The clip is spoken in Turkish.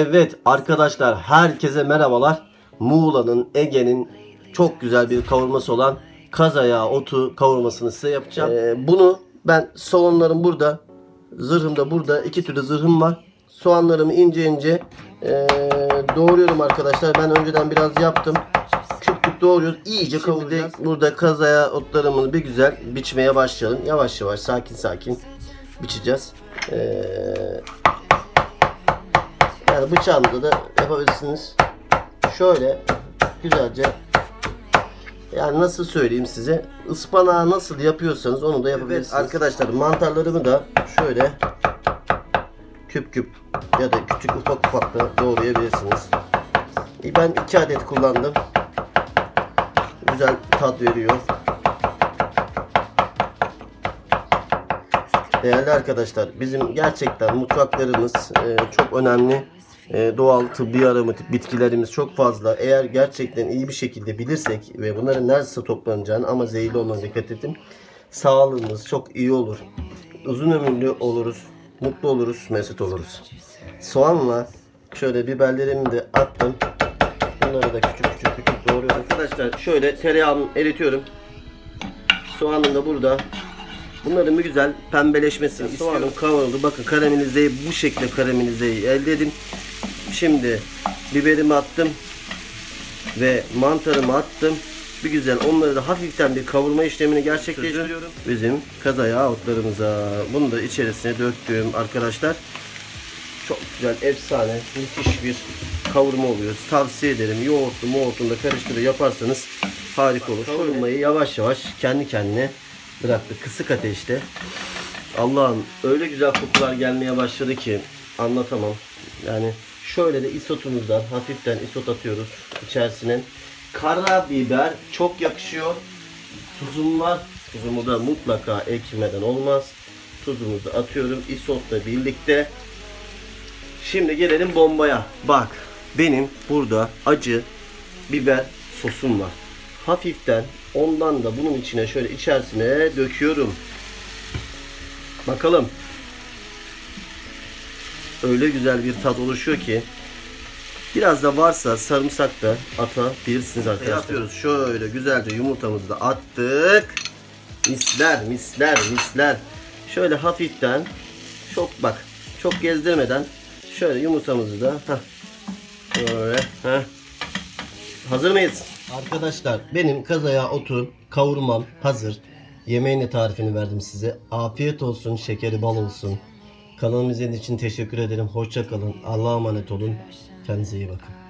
Evet arkadaşlar herkese merhabalar. Muğla'nın Ege'nin çok güzel bir kavurması olan kaz ayağı otu kavurmasını size yapacağım. Ee, bunu ben soğanlarım burada. Zırhım da burada. iki türlü zırhım var. Soğanlarımı ince ince ee, doğruyorum arkadaşlar. Ben önceden biraz yaptım. Küp küp doğruyoruz. İyice kavuracağız. Burada kaz ayağı otlarımı bir güzel biçmeye başlayalım. Yavaş yavaş sakin sakin biçeceğiz. Ee, yani bıçağınızla da yapabilirsiniz. Şöyle güzelce yani nasıl söyleyeyim size ıspanağı nasıl yapıyorsanız onu da yapabilirsiniz. arkadaşlar mantarlarımı da şöyle küp küp ya da küçük ufak ufak da doğrayabilirsiniz. E, Ben iki adet kullandım. Güzel tat veriyor. Değerli arkadaşlar bizim gerçekten mutfaklarımız e, çok önemli. E, doğal tıbbi aromatik bitkilerimiz çok fazla. Eğer gerçekten iyi bir şekilde bilirsek ve bunların nerede toplanacağını ama zehirli olmana dikkat edin. Sağlığımız çok iyi olur. Uzun ömürlü oluruz. Mutlu oluruz, mesut oluruz. Soğanla şöyle biberlerimi de attım. Bunları da küçük küçük küçük doğruyorum. Arkadaşlar şöyle tereyağımı eritiyorum. Soğanım da burada. Bunların bir güzel pembeleşmesini istiyorum. Soğanım kavruldu. Bakın karamelizeyi bu şekilde karamelizeyi elde edin. Şimdi biberimi attım. Ve mantarımı attım. Bir güzel onları da hafiften bir kavurma işlemini gerçekleştiriyorum. Bizim kazaya otlarımıza. Bunu da içerisine döktüm arkadaşlar. Çok güzel, efsane, müthiş bir kavurma oluyor. Tavsiye ederim. Yoğurtlu, moğurtlu da karıştırıp yaparsanız harika olur. Kavurmayı yavaş yavaş kendi kendine bıraktı. Kısık ateşte. Allah'ım öyle güzel kokular gelmeye başladı ki anlatamam. Yani şöyle de isotumuzdan hafiften isot atıyoruz içerisine. Karabiber çok yakışıyor. Tuzum var. Tuzumu da mutlaka ekmeden olmaz. Tuzumuzu da atıyorum isotla birlikte. Şimdi gelelim bombaya. Bak benim burada acı biber sosum var. Hafiften ondan da bunun içine şöyle içerisine döküyorum. Bakalım. Öyle güzel bir tat oluşuyor ki Biraz da varsa sarımsak da atabilirsiniz arkadaşlar. Atıyoruz. Şöyle güzelce yumurtamızı da attık. Misler, misler, misler. Şöyle hafiften çok bak çok gezdirmeden şöyle yumurtamızı da heh, böyle heh. Hazır mıyız? Arkadaşlar benim kazaya otu kavurmam hazır. Yemeğin de tarifini verdim size. Afiyet olsun, şekeri bal olsun. Kanalımı izlediğiniz için teşekkür ederim. Hoşça kalın. Allah'a emanet olun. Kendinize iyi bakın.